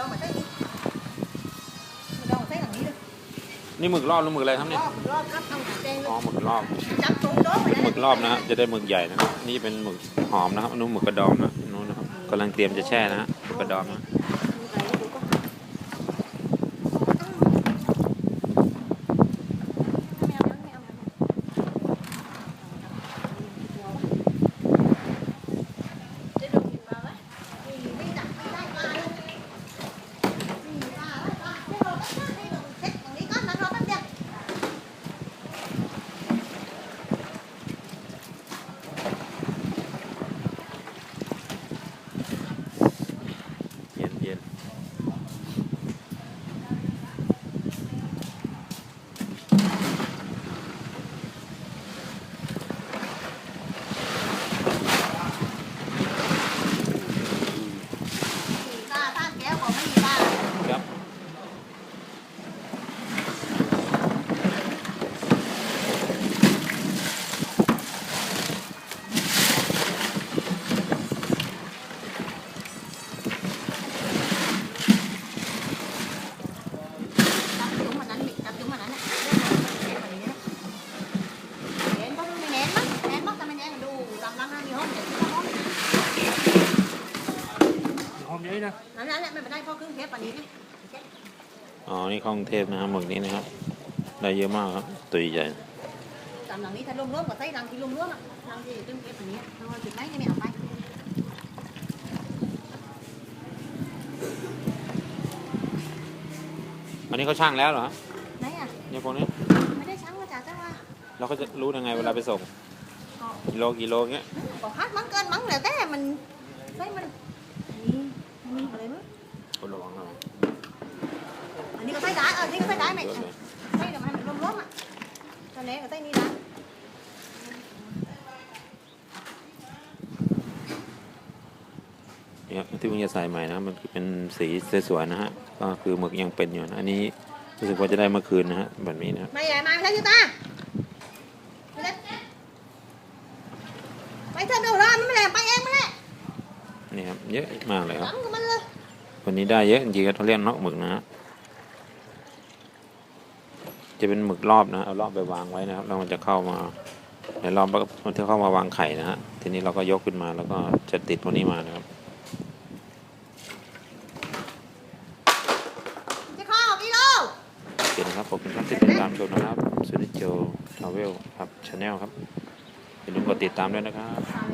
ดองมาใส่นี่มือดองใส่หลังนี้เลยนี่หมึกรอบหรือหมึกอะไรครับรเนี่ยอบรอบครับเอาแดงเลอ๋อยหมึกรอบจับตรงโต๊ะไปหมึกรอบนะฮะจะได้หมึกใหญ่นะครับนี่เป็นหมึกหอมนะครับอันนู้นหมึกกระดองนะอันนู้นนะครับกำลังเตรียมจะแช่นะฮะหมึกกระดองนะ เย็นเย็น ครับ หอมเยอะนะนั่นแหละไม่เป็นไรพ่อครึ่งเทปอันนี้อ๋อ นี่ของเทพนะครับหมึกนี้นะครับ ได้เยอะมากครับ ตัวใหญ่ตามหลังนี้ถ้ารวมๆกับไส้รังที่รวมๆอะรังที่ครึ่งเทปอันนี้เราจุดไหนไม่เอาไปอันนี้เขาช่างแล้วเหรอไหนอะเนี่ยพวกนี้ ไม่ได้ช้างมาจากจังหวัดเราก็จะรู้ยังไงเวลาไปส่งกิโลกิโลเงี้ยก็คัดมั้งเกินมั้งแล้วแต่มันไส้มัน อะไรมั้งคนระวังหน่อยอันนี้ก็ไส้ได้เออนี่ก็ไส้ได้ไหมเยอะเลยไส้เดี๋ยวมันรวมๆอะตอนนี้ก็ไส้นี้ได้เนี่ยที่เพิ่งจะใส่ใหม่นะมันเป็นสีสวยๆนะฮะก็คือหมึกยังเป็นอยู่นะอันนี้รู้สึกว่าจะได้เมื่อคืนนะฮะแบบนี้นะครับไม่ใหญ่มาไม่ใช่ยูตาไปเถอะเดี๋ยวรอมันไม่แหลมไปเองมันแหละนี่ครับเยอะมากเลยครับ วันนี้ได้เยอะจริงๆเขาเรียกนอกหมึกนะฮะจะเป็นหมึกรอบนะ เอารอบไปวางไว้นะครับ แล้วมันจะเข้ามาในรอบมันจะเข้ามาวางไข่นะฮะ ทีนี้เราก็ยกขึ้นมาแล้วก็จะติดตัวนี้มานะครับจะข้อกิโลโอเคนะครับขอบคุณครับที่ติดตามชมนะครับซูนิโจทราเวลครับชาแนลครับอย่าลืมกดติดตามด้วยนะครับอ่า